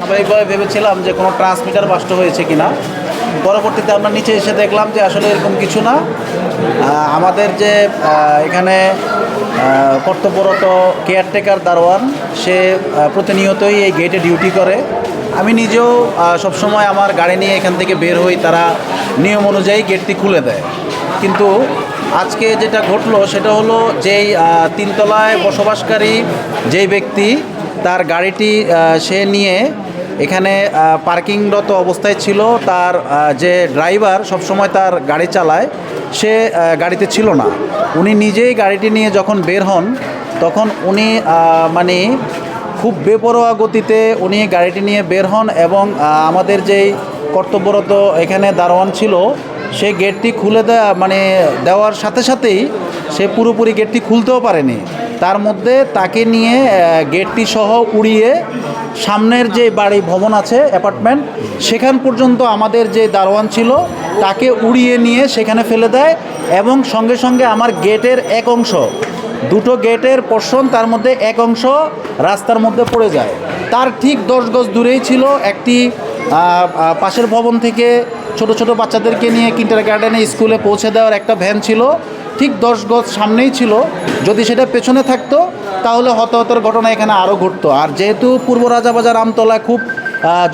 স্বাভাবিকভাবে ভেবেছিলাম যে কোনো ট্রান্সমিটার বাস্ট হয়েছে কিনা। পরবর্তীতে আমরা নিচে এসে দেখলাম যে আসলে এরকম কিছু না। আমাদের যে এখানে কর্তব্যরত কেয়ারটেকার দারোয়ান, সে প্রতিনিয়তই এই গেটে ডিউটি করে। আমি নিজেও সবসময় আমার গাড়ি নিয়ে এখান থেকে বের হই, তারা নিয়ম অনুযায়ী গেটটি খুলে দেয়। কিন্তু আজকে যেটা ঘটলো, সেটা হলো যেই তিনতলায় বসবাসকারী যেই ব্যক্তি, তার গাড়িটি সে নিয়ে এখানে পার্কিংরত অবস্থায় ছিল তার যে ড্রাইভার সবসময় তার গাড়ি চালায়, সে গাড়িতে ছিল না। উনি নিজেই গাড়িটি নিয়ে যখন বের হন, তখন উনি মানে খুব বেপরোয়া গতিতে উনি গাড়িটি নিয়ে বের হন এবং আমাদের যেই কর্তব্যরত এখানে দারোয়ান ছিল, সে গেটটি খুলে দেওয়া মানে দেওয়ার সাথে সাথেই সে পুরোপুরি গেটটি খুলতেও পারেনি। তার মধ্যে তাকে নিয়ে গেটটি সহ উড়িয়ে সামনের যে বাড়ি, ভবন আছে, অ্যাপার্টমেন্ট, সেখান পর্যন্ত আমাদের যে দারোয়ান ছিল, তাকে উড়িয়ে নিয়ে সেখানে ফেলে দেয় এবং সঙ্গে সঙ্গে আমার গেটের এক অংশ, দুটো গেটের পোর্শন তার মধ্যে এক অংশ রাস্তার মধ্যে পড়ে যায়। তার ঠিক দশ গজ দূরেই ছিল একটি পাশের ভবন থেকে ছোট ছোট বাচ্চাদেরকে নিয়ে কিন্টার গার্ডেনে স্কুলে পৌঁছে দেওয়ার একটা ভ্যান ছিল। ঠিক দশ গজ সামনেই ছিল। যদি সেটা পেছনে থাকতো তাহলে হতাহতের ঘটনা এখানে আরও ঘটতো। আর যেহেতু পূর্ব রাজাবাজার আমতলা খুব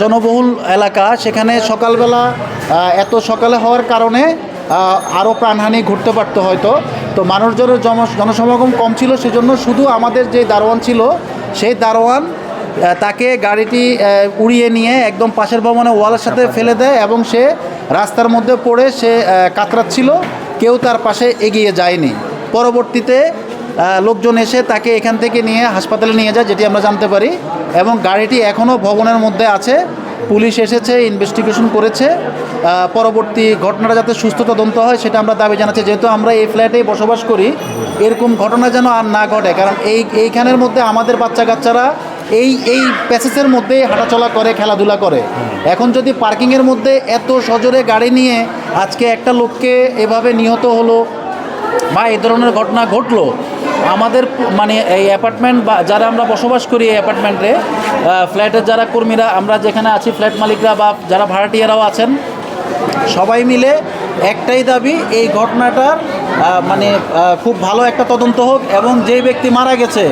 জনবহুল এলাকা সেখানে সকালবেলা এত সকালে হওয়ার কারণে আরও প্রাণহানি ঘটতে পারতো হয়তো। তো মানুষজনের জন জনসমাগম কম ছিল সেজন্য শুধু আমাদের যে দারোয়ান ছিল সেই দারোয়ান তাকে গাড়িটি উড়িয়ে নিয়ে একদম পাশের ভবনে ওয়ালের সাথে ফেলে দেয় এবং সে রাস্তার মধ্যে পড়ে সে কাতরাচ্ছিল। কেউ তার পাশে এগিয়ে যায়নি। পরবর্তীতে লোকজন এসে তাকে এখান থেকে নিয়ে হাসপাতালে নিয়ে যায়, যেটি আমরা জানতে পারি, এবং গাড়িটি এখনও ভবনের মধ্যে আছে। পুলিশ এসেছে ইনভেস্টিগেশন করেছে। পরবর্তী ঘটনাটা যাতে সুস্থ তদন্ত হয়, সেটা আমরা দাবি জানাচ্ছি। যেহেতু আমরা এই ফ্ল্যাটেই বসবাস করি, এরকম ঘটনা যেন আর না ঘটে, কারণ এই, এইখানের মধ্যে আমাদের বাচ্চা কাচ্চারা এই এই প্যাসেজের মধ্যেই হাঁটাচলা করে, খেলাধুলা করে। এখন যদি পার্কিংয়ের মধ্যে এত সজোরে গাড়ি নিয়ে আজকে একটা লোককে এভাবে নিহত হলো বা এই ধরনের ঘটনা ঘটলো, আমাদের মানে এই অ্যাপার্টমেন্ট বা যারা আমরা বসবাস করি এই অ্যাপার্টমেন্টে ফ্ল্যাটের যারা কর্মীরা, আমরা যেখানে আছি ফ্ল্যাট মালিকরা বা যারা ভাড়াটিয়ারাও আছেন, সবাই মিলে একটাই দাবি, এই ঘটনাটার মানে খুব ভালো একটা তদন্ত হোক এবং যেই ব্যক্তি মারা গেছে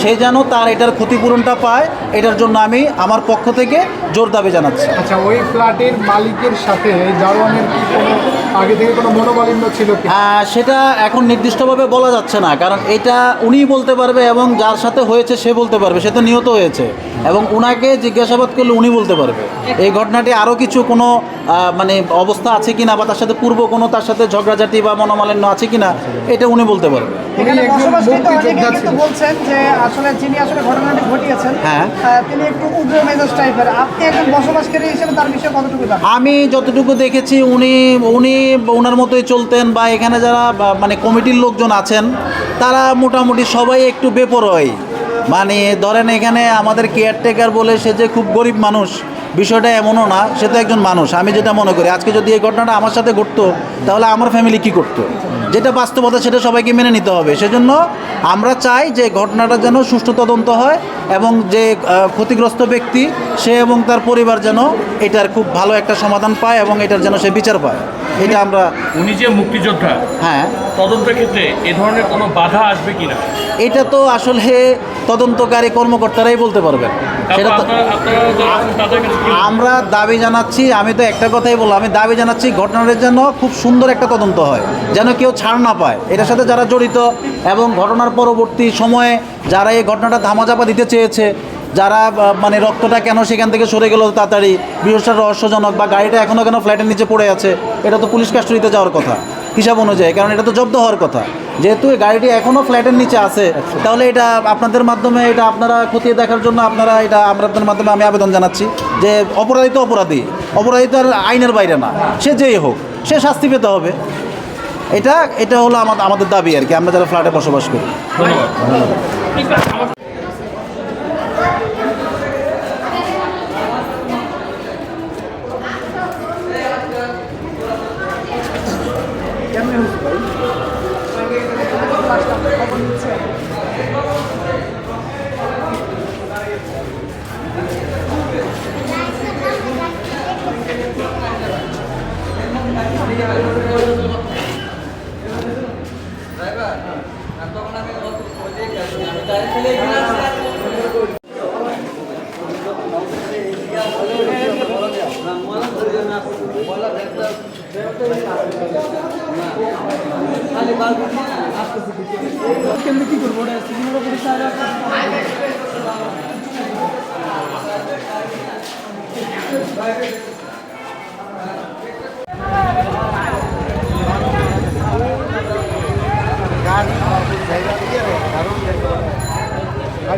সে যেন তার এটার ক্ষতিপূরণটা পায় এটার জন্য আমি আমার পক্ষ থেকে জোর দাবি জানাচ্ছি। আচ্ছা ওই ফ্ল্যাটের মালিকের সাথে দারোয়ানের কি কোনো আগে থেকে কোনো মনোমালিন্য ছিল কি? সেটা এখন নির্দিষ্টভাবে বলা যাচ্ছে না কারণ এটা উনিই বলতে পারবে এবং যার সাথে হয়েছে সে বলতে পারবে সে তো নিহত হয়েছে। এবং উনাকে জিজ্ঞাসাবাদ করলে উনি বলতে পারবে। এই ঘটনাটি আরও কিছু কোনো মানে অবস্থা আছে কিনা বা তার সাথে পূর্ব কোনো তার সাথে ঝগড়াঝাটি বা মনোমালিন্য আছে কিনা এটা উনি বলতে পারবে। উনি বলছেন যে আসলে যিনি আসলে ঘটনাটি ঘটিয়েছেন হ্যাঁ। তিনি একটু উগ্র মেজাজ টাইপের। আপনি একজন বসবাসকারী হিসেবে তার বিষয়ে কতটুকু আমি যতটুকু দেখেছি উনি উনি ওনার মতোই চলতেন বা এখানে যারা মানে কমিটির লোকজন আছেন তারা মোটামুটি সবাই একটু বেপরোয়াই। মানে ধরেন এখানে আমাদের কেয়ারটেকার বলে সে যে খুব গরিব মানুষ বিষয়টা এমনও না সে তো একজন মানুষ আমি যেটা মনে করি আজকে যদি এই ঘটনাটা আমার সাথে ঘটতো তাহলে আমার ফ্যামিলি কি করতো? যেটা বাস্তবতা সেটা সবাইকে মেনে নিতে হবে সেজন্য আমরা চাই যে ঘটনাটা যেন সুষ্ঠু তদন্ত হয় এবং যে ক্ষতিগ্রস্ত ব্যক্তি সে এবং তার পরিবার যেন এটার খুব ভালো একটা সমাধান পায় এবং এটার যেন সে বিচার পায়। এটা আমরা উনি যে মুক্তিযোদ্ধা হ্যাঁ। তদন্তের ক্ষেত্রে এ ধরনের কোনো বাধা আসবে কিনা? এটা তো আসলে তদন্তকারী কর্মকর্তারাই বলতে পারবেন। সেটা তো আমরা দাবি জানাচ্ছি আমি তো একটা কথাই বললাম আমি দাবি জানাচ্ছি ঘটনাটার যেন খুব সুন্দর একটা তদন্ত হয় যেন কেউ ছাড় না পায়। এটার সাথে যারা জড়িত এবং ঘটনার পরবর্তী সময়ে যারা এই ঘটনাটা ধামাচাপা দিতে চেয়েছে যারা মানে রক্তটা কেন সেখান থেকে সরে গেল তাড়াতাড়ি বিষয়টা রহস্যজনক বা গাড়িটা এখনও কেন ফ্ল্যাটের নিচে পড়ে আছে এটা তো পুলিশ কাস্টডিতে যাওয়ার কথা হিসাব অনুযায়ী কারণ এটা তো জব্দ হওয়ার কথা। যেহেতু এই গাড়িটি এখনও ফ্ল্যাটের নিচে আছে তাহলে এটা আপনাদের মাধ্যমে এটা আপনারা খতিয়ে দেখার জন্য আপনারা এটা আপনাদের মাধ্যমে আমি আবেদন জানাচ্ছি যে অপরাধী তো অপরাধী অপরাধী তো আর আইনের বাইরে না সে যেই হোক সে শাস্তি পেতে হবে। এটা এটা হলো আমাদের আমাদের দাবি আর কি আমরা যারা ফ্ল্যাটে বসবাস করি। ধন্যবাদ। কেমনি কি করব? ওটা সিনেমা করে সারা